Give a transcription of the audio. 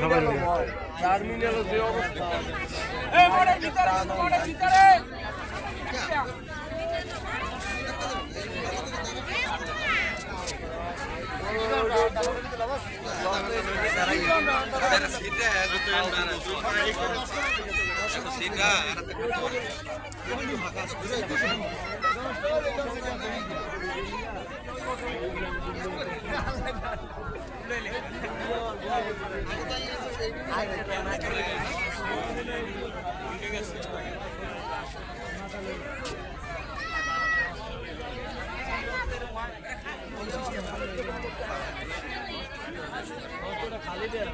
সবাই টার্মিনালের যে অবস্থা Thank you. 아니,